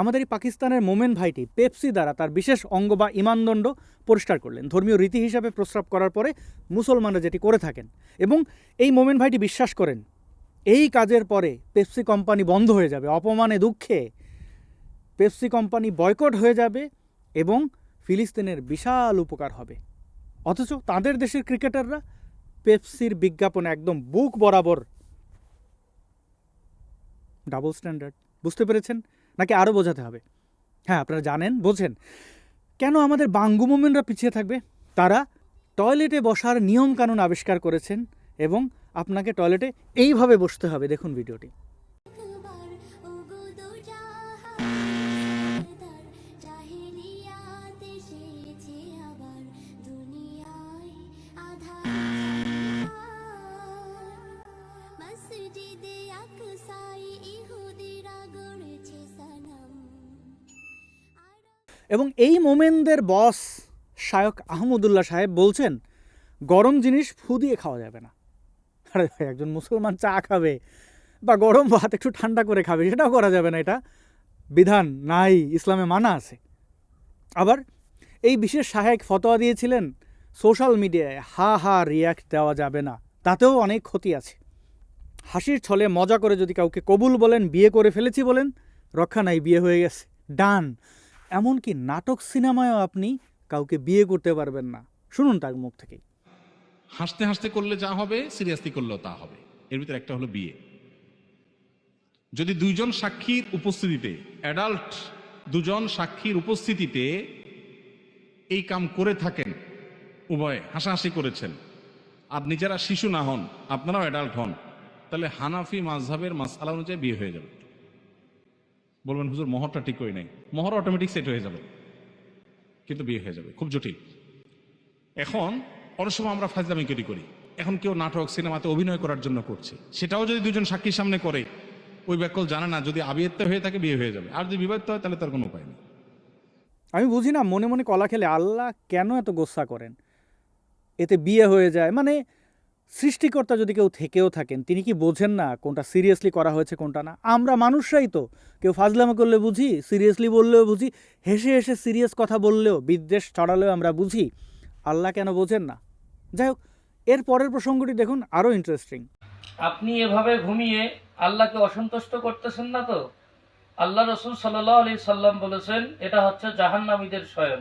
আমাদের এই পাকিস্তানের মোমেন ভাইটি পেপসি দ্বারা তার বিশেষ অঙ্গ বা ইমানদণ্ড পরিষ্কার করলেন। ধর্মীয় রীতি হিসাবে প্রস্রাব করার পরে মুসলমানরা যেটি করে থাকেন এবং এই মোমেন ভাইটি বিশ্বাস করেন, এই কাজের পরে পেপসি কোম্পানি বন্ধ হয়ে যাবে, অপমানে দুঃখে পেপসি কোম্পানি বয়কট হয়ে যাবে এবং ফিলিস্তিনের বিশাল উপকার হবে। অথচ তাদের দেশের ক্রিকেটাররা পেপসির বিজ্ঞাপনে একদম বুক বরাবর ডাবল স্ট্যান্ডার্ড বুঝতে পেরেছেন? নাকি আরও বোঝাতে হবে? হ্যাঁ আপনারা জানেন বোঝেন কেন আমাদের বাঙ্গু মোমেনরা পিছিয়ে থাকবে? তারা টয়লেটে বসার নিয়মকানুন আবিষ্কার করেছেন এবং আপনাকে টয়লেটে এইভাবে বসতে হবে। দেখুন ভিডিওটি। এবং এই মোমেনদের বস শায়ক আহমদুল্লাহ সাহেব বলছেন, গরম জিনিস ফু দিয়ে খাওয়া যাবে না। আরে ভাই, একজন মুসলমান চা খাবে বা গরম ভাত একটু ঠান্ডা করে খাবে, সেটাও করা যাবে না এটা। বিধান নাই, ইসলামে মানা আছে। আবার এই বিশেষ সহায়ক ফতোয়া দিয়েছিলেন, সোশ্যাল মিডিয়ায় হা হা রিয়াক্ট দেওয়া যাবে না, তাতেও অনেক ক্ষতি আছে। হাসির ছলে মজা করে যদি কাউকে কবুল বলেন, বিয়ে করে ফেলেছি বলেন, রক্ষা নাই, বিয়ে হয়ে গেছে, ডান। এমনকি নাটক সিনেমায়ও আপনি কাউকে বিয়ে করতে পারবেন না। শুনুন তার মুখ থেকেই। হাসতে হাসতে করলে যা হবে, সিরিয়াসলি করলেও তা হবে। এর ভিতরে একটা হলো বিয়ে। যদি দুইজন সাক্ষীর উপস্থিতিতে অ্যাডাল্ট দুজন সাক্ষীর উপস্থিতিতে এই কাম করে থাকেন, উভয়ে হাসাহাসি করেছেন, আর নিজেরা শিশু না হন, আপনারাও অ্যাডাল্ট হন, তাহলে হানাফি মাঝহাবের মাসালা অনুযায়ী বিয়ে হয়ে যাবে। বলবেন, হুজুর, মোহরটা ঠিক করে নেই। মোহর অটোমেটিক সেট হয়ে যাবে, কিন্তু বিয়ে হয়ে যাবে। খুব জটিল। এখন অনেক সময় আমরা ফাজলামি করি করি। এখন কেউ নাটক, সিনেমাতে অভিনয় করার জন্য করছে। সেটাও যদি দুজন সাক্ষীর সামনে করে, ওই ব্যাকল জানে না, যদি আবিয়ত্ত হয়ে থাকে, বিয়ে হয়ে যাবে। আর যদি বিবাহিত হয়, তাহলে তার কোনো উপায় নেই। আমি বুঝি না, মনে মনে কলা খেলে আল্লাহ কেন এত গোসা করেন? এতে বিয়ে হয়ে যায়। মানে সৃষ্টিকর্তা যদি কেউ থেকেও থাকেন, তিনি কি বোঝেন না কোনটা সিরিয়াসলি করা হয়েছে, কোনটা না? আমরা মানুষরাই তো। কেউ ফাজলামো করলে বুঝি সিরিয়াসলি বললেও বুঝি, হেসে হেসে সিরিয়াস কথা বললেও, বিদ্বেষ ছড়ালেও আমরা বুঝি। আল্লাহ কেন বোঝেন না? যাই হোক, এর পরের প্রসঙ্গটি দেখুন, আরও ইন্টারেস্টিং আপনি এভাবে ঘুমিয়ে আল্লাহকে অসন্তুষ্ট করতেছেন না তো? আল্লাহ রসুল সাল্লাহ আলি সাল্লাম বলেছেন, এটা হচ্ছে জাহান্নামীদের স্বয়ং।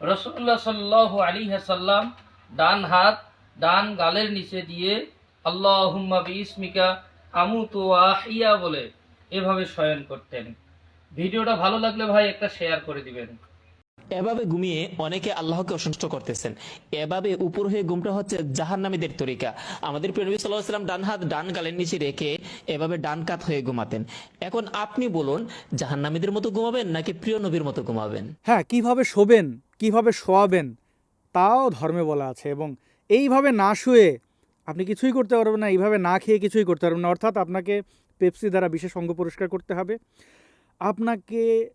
রসুল্লাহ সাল্লাহ আলী সাল্লাম ডান হাত ডান গালের নিচে দিয়ে আল্লাহ হুম্মা ইসমিকা আমু তো আহিয়া বলে এভাবে শয়ন করতেন। ভিডিওটা ভালো লাগলে ভাই একটা শেয়ার করে দিবেন। এভাবে ঘুমিয়ে অনেকে আল্লাহকে অসন্তুষ্ট করতেছেন। এভাবে উপর হয়ে ঘুমটা হচ্ছে জাহান্নামীদের তরিকা। আমাদের প্রিয় নবী সাল্লাহ সাল্লাম ডান হাত ডান গালের নিচে রেখে এভাবে ডান কাত হয়ে ঘুমাতেন। এখন আপনি বলুন জাহান্নামীদের মতো ঘুমাবেন নাকি প্রিয় নবীর মতো ঘুমাবেন? হ্যাঁ কীভাবে শোবেন কীভাবে শোয়াবেন তাও ধর্মে বলা আছে এবং এইভাবে না শুয়ে আপনি কিছুই করতে পারবেন না, এইভাবে না খেয়ে কিছুই করতে পারবেন না। অর্থাৎ আপনাকে পেপসি দ্বারা বিশেষ অঙ্গ পরিষ্কার করতে হবে। আপনাকে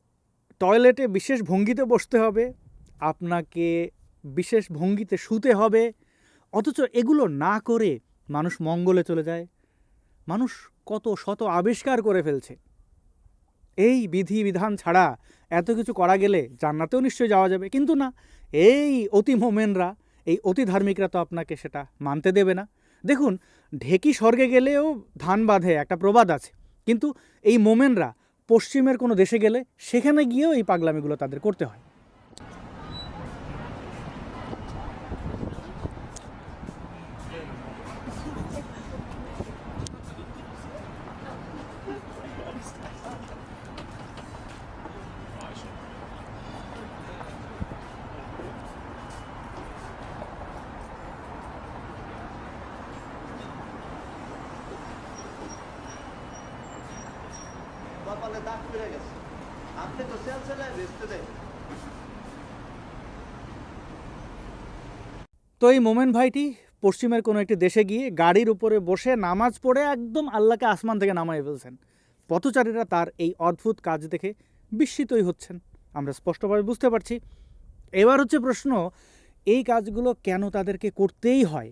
টয়লেটে বিশেষ ভঙ্গিতে বসতে হবে। আপনাকে বিশেষ ভঙ্গিতে শুতে হবে। অথচ এগুলো না করে মানুষ মঙ্গলে চলে যায়। মানুষ কত শত আবিষ্কার করে ফেলছে। এই বিধি বিধান ছাড়া এত কিছু করা গেলে জান্নাতেও নিশ্চয়ই যাওয়া যাবে। কিন্তু না, এই অতি মোমেনরা এই অতি ধার্মিকরা তো আপনাকে সেটা মানতে দেবে না। দেখুন, ঢেকি স্বর্গে গেলেও ধান বাঁধে, একটা প্রবাদ আছে। কিন্তু এই মোমেনরা পশ্চিমের কোনো দেশে গেলে সেখানে গিয়েও এই পাগলামিগুলো তাদের করতে হয়। কপালে দাগ পড়ে গেছে। আপনি তো সেল সেলায় বেচতে দেন। তো এই মোমেন ভাইটি পশ্চিমের কোনো একটি দেশে গিয়ে গাড়ির উপরে বসে নামাজ পড়ে একদম আল্লাহকে আসমান থেকে নামাই ফেলছেন। পথচারীরা তার এই অদ্ভুত কাজ দেখে বিস্মিতই হচ্ছেন। আমরা স্পষ্টভাবে বুঝতে পারছি। এবার হচ্ছে প্রশ্ন, এই কাজগুলো কেন তাদেরকে করতেই হয়?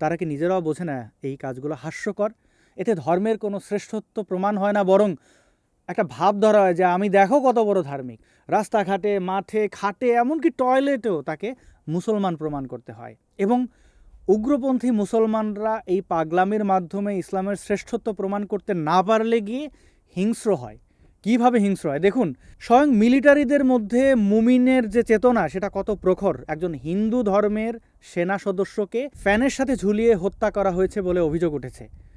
তারা কি নিজেরাও বোঝে না এই কাজগুলো হাস্যকর? এতে ধর্মের কোনো শ্রেষ্ঠত্ব প্রমাণ হয় না বরং একটা ভাব ধরা হয় যে আমি দেখো কত বড় ধার্মিক। রাস্তাঘাটে, মাঠে, খাটে, এমনকি টয়লেটেও তাকে মুসলমান প্রমাণ করতে হয়। এবং উগ্রপন্থী মুসলমানরা এই পাগলামির মাধ্যমে ইসলামের শ্রেষ্ঠত্ব প্রমাণ করতে না পারলে গিয়ে হিংস্র হয়। কীভাবে হিংস্র হয়? দেখুন, স্বয়ং মিলিটারিদের মধ্যে মুমিনের যে চেতনা, সেটা কত প্রখর। একজন হিন্দু ধর্মের সেনা সদস্যকে ফ্যানের সাথে ঝুলিয়ে হত্যা করা হয়েছে বলে অভিযোগ উঠেছে।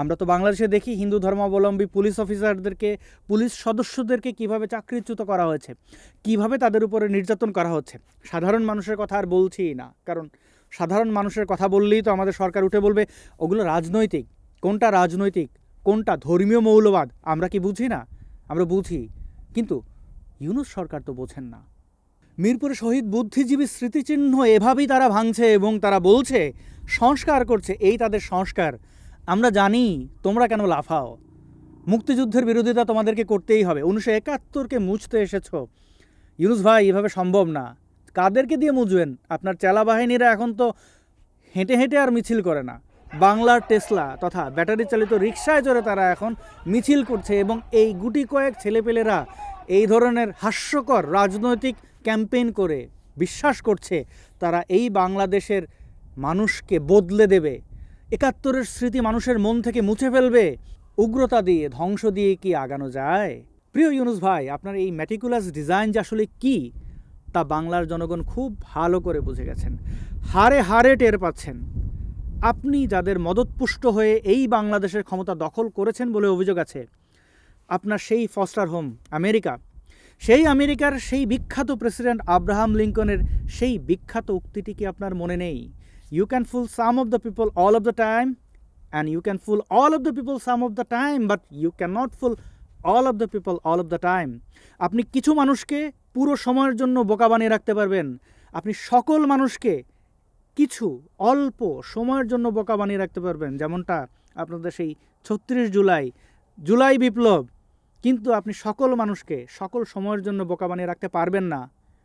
আমরা তো বাংলাদেশে দেখি হিন্দু ধর্মাবলম্বী পুলিশ অফিসারদেরকে, পুলিশ সদস্যদেরকে কীভাবে চাকরিচ্যুত করা হয়েছে, কীভাবে তাদের উপরে নির্যাতন করা হচ্ছে। সাধারণ মানুষের কথা আর বলছি না, কারণ সাধারণ মানুষের কথা বললেই তো আমাদের সরকার উঠে বলবে, ওগুলো রাজনৈতিক, কোনটা রাজনৈতিক, কোনটা ধর্মীয় মৌলবাদ, আমরা কি বুঝি না? আমরা বুঝি, কিন্তু ইউনুস সরকার তো বোঝেন না। মিরপুরে শহীদ বুদ্ধিজীবী স্মৃতিচিহ্ন এভাবেই তারা ভাঙছে এবং তারা বলছে, সংস্কার করছে। এই তাদের সংস্কার আমরা জানি তোমরা কেন লাফাও। মুক্তিযুদ্ধের বিরোধিতা তোমাদেরকে করতেই হবে। উনিশশো একাত্তরকে মুছতে এসেছ। ইউনুস ভাই, এভাবে সম্ভব না। কাদেরকে দিয়ে মুছবেন? আপনার চেলা বাহিনীরা এখন তো হেঁটে হেঁটে আর মিছিল করে না। বাংলার টেসলা তথা ব্যাটারি চালিত রিক্সায় চড়ে তারা এখন মিছিল করছে এবং এই গুটি কয়েক ছেলেপেলেরা এই ধরনের হাস্যকর রাজনৈতিক ক্যাম্পেইন করে বিশ্বাস করছে, তারা এই বাংলাদেশের মানুষকে বদলে দেবে। একাত্তরের স্মৃতি মানুষের মন থেকে মুছে ফেলবে। উগ্রতা দিয়ে ধ্বংস দিয়ে কি আগানো যায়? প্রিয় ইউনুস ভাই, আপনার এই ম্যাটিকুলাস ডিজাইন যে আসলে কি, তা বাংলার জনগণ খুব ভালো করে বুঝে গেছেন। হারে হারে টের পাচ্ছেন। আপনি যাদের মদতপুষ্ট হয়ে এই বাংলাদেশের ক্ষমতা দখল করেছেন বলে অভিযোগ আছে, আপনার সেই ফস্টার হোম আমেরিকা। সেই আমেরিকার সেই বিখ্যাত প্রেসিডেন্ট আব্রাহাম লিঙ্কনের সেই বিখ্যাত উক্তিটি কি আপনার মনে নেই? Can fool some of the people all of the time and you can fool all of the people some of the time but you can not fool all of the people all of the time আপনি কিছু মানুষকে পুরো সময়ের জন্য বোকা বানিয়ে রাখতে পারবেন। আপনি সকল মানুষকে কিছু অল্প সময়ের জন্য বোকা বানিয়ে রাখতে পারবেন। যেমনটা আপনাদের সেই ছত্রিশ জুলাই জুলাই বিপ্লব। কিন্তু আপনি সকল মানুষকে সকল সময়ের জন্য বোকা বানিয়ে রাখতে পারবেন না।